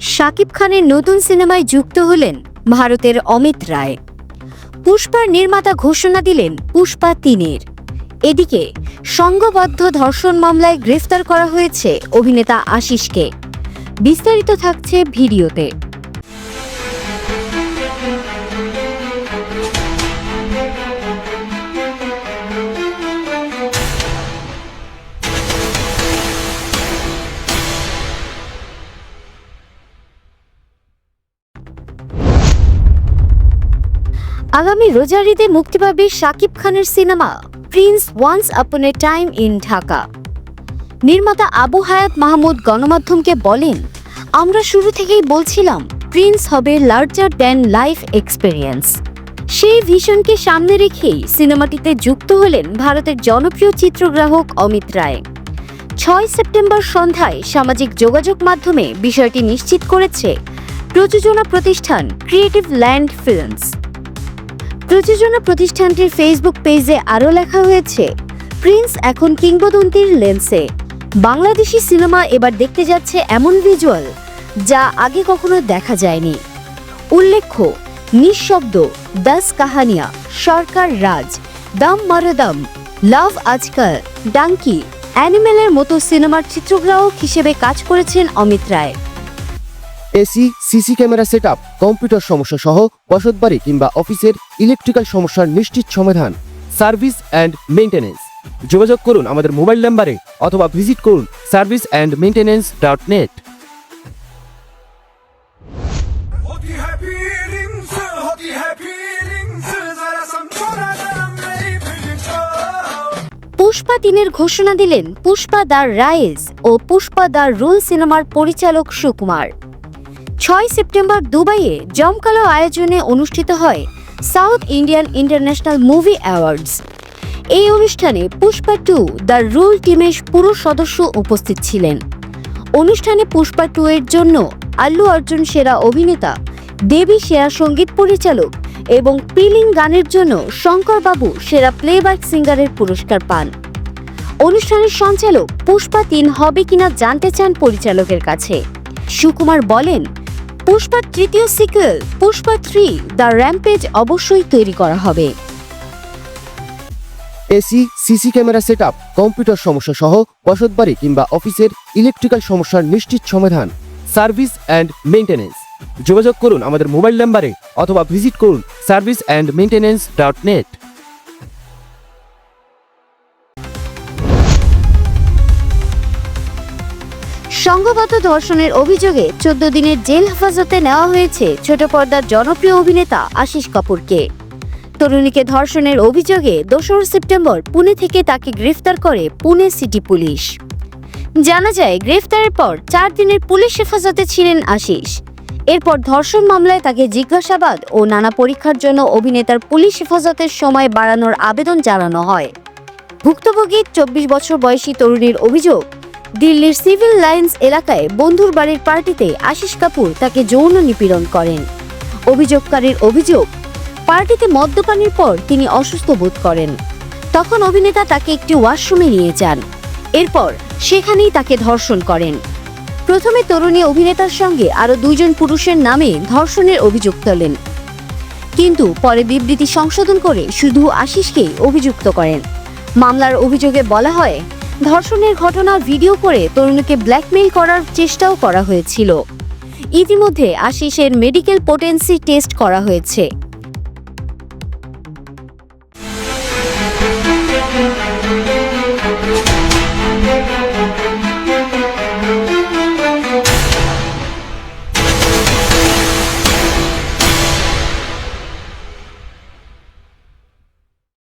শাকিব খানের নতুন সিনেমায় যুক্ত হলেন ভারতের অমিত রায়। পুষ্পার নির্মাতা ঘোষণা দিলেন পুষ্পা তিনের। এদিকে সংঘবদ্ধ ধর্ষণ মামলায় গ্রেফতার করা হয়েছে অভিনেতা আশিসকে। বিস্তারিত থাকছে ভিডিওতে। আগামী রোজার ঈদে মুক্তি পাবে শাকিব খানের cinema Prince once upon A time in Dhaka. নির্মাতা আবু হায়াত মাহমুদ গণমাধ্যমকে বলেন, আমরা শুরু থেকেই বলছিলাম, প্রিন্স হবে লার্জার দ্যান লাইফ এক্সপেরিয়েন্স। সেই ভিশনকে সামনে রেখেই সিনেমাটিতে যুক্ত হলেন ভারতের জনপ্রিয় চিত্রগ্রাহক অমিত রায়। ছয় সেপ্টেম্বর সন্ধ্যায় সামাজিক যোগাযোগ মাধ্যমে বিষয়টি নিশ্চিত করেছে প্রযোজনা প্রতিষ্ঠান ক্রিয়েটিভ ল্যান্ড ফিল্মস। প্রযোজনা প্রতিষ্ঠানটির ফেসবুক পেজে আরও লেখা হয়েছে, প্রিন্স এখন কিংবদন্তির লেন্সে। বাংলাদেশি সিনেমা এবার দেখতে যাচ্ছে এমন ভিজুয়াল, যা আগে কখনো দেখা যায়নি। উল্লেখ্য, নিঃশব্দ, দাস কাহানিয়া, সরকার রাজ, দাম মরদম লাভ আজকাল, ডাঙ্কি। অ্যানিমেলের মতো সিনেমার চিত্রগ্রাহক হিসেবে কাজ করেছেন Amit Roy. AC CC camera set computer সমস্যা সহ বসতবাড়ি কিংবা অফিসের ইলেকট্রিক্যাল সমস্যার নিশ্চিত সমাধান। সার্ভিস অ্যান্ড মেনটেন্স যোগাযোগ করুন আমাদের মোবাইল নাম্বারে অথবা ভিজিট করুন service and maintenance dot net. Pushpa তিনের ঘোষণা দিলেন পুষ্পা দ্য রাইজ ও পুষ্পা দ্য রুল সিনেমার পরিচালক সুকুমার। ছয় সেপ্টেম্বর দুবাইয়ে জমকালো আয়োজনে অনুষ্ঠিত হয় south Indian international movie awards. এই অনুষ্ঠানে পুষ্পা টু, দ্য রুল টিমের পুরো সদস্য উপস্থিত ছিলেন। অনুষ্ঠানে পুষ্পা টু এর জন্য আল্লু অর্জুন সেরা অভিনেতা, দেবী সেরা সংগীত পরিচালক এবং পিলিং গানের জন্য শঙ্কর বাবু সেরা প্লেব্যাক সিঙ্গারের পুরস্কার পান। অনুষ্ঠানের সঞ্চালক পুষ্পা তিন হবে কিনা জানতে চান পরিচালকের কাছে। সুকুমার বলেন পুষ্পার তৃতীয় sequel Pushpa three, the rampage অবশ্যই তৈরি করা হবে। AC, CC camera setup, computer সমস্যা সহ বসতবাড়ি কিংবা অফিসের ইলেকট্রিক্যাল সমস্যার নিশ্চিত সমাধান। Service and maintenance. যোগাযোগ করুন আমাদের মোবাইল নাম্বারে অথবা ভিজিট করুন service and maintenance dot net. সংঘবদ্ধ ধর্ষণের অভিযোগে চোদ্দ দিনের জেল হেফাজতে নেওয়া হয়েছে ছোট পর্দার জনপ্রিয় অভিনেতা আশিস কাপুরকে। তরুণীকে ধর্ষণের অভিযোগে দোসরা সেপ্টেম্বর পুনে থেকে তাকে গ্রেফতার করে পুনে সিটি পুলিশ। জানা যায়, গ্রেফতারের পর চার দিনের পুলিশ হেফাজতে ছিলেন আশিস। এরপর ধর্ষণ মামলায় তাকে জিজ্ঞাসাবাদ ও নানা পরীক্ষার জন্য অভিনেতার পুলিশ হেফাজতের সময় বাড়ানোর আবেদন জানানো হয়। ভুক্তভোগী চব্বিশ বছর বয়সী তরুণীর অভিযোগ দিল্লির সিভিল লাইন্স এলাকায় বন্ধুর বাড়ির পার্টিতে আশিস কাপুর তাকে যৌন নিপীড়ন করেন। অভিযোগকারীর অভিযোগ, পার্টিতে মদ্যপানের পর তিনি অসুস্থ বোধ করেন। তখন অভিনেতা তাকে একটি ওয়াশরুমে নিয়ে যান। এরপর সেখানেই তাকে ধর্ষণ করেন। প্রথমে তরুণী অভিনেতার সঙ্গে আরও দুইজন পুরুষের নামে ধর্ষণের অভিযোগ তোলেন। কিন্তু পরে বিবৃতি সংশোধন করে শুধু আশিসকেই অভিযুক্ত করেন। মামলার অভিযোগে বলা হয় ধর্ষণের ঘটনা ভিডিও করে তরুণীকে ব্ল্যাকমেইল করার চেষ্টাও করা হয়েছিল। ইতিমধ্যে আশিসের মেডিকেল পোটেন্সি টেস্ট করা হয়েছে।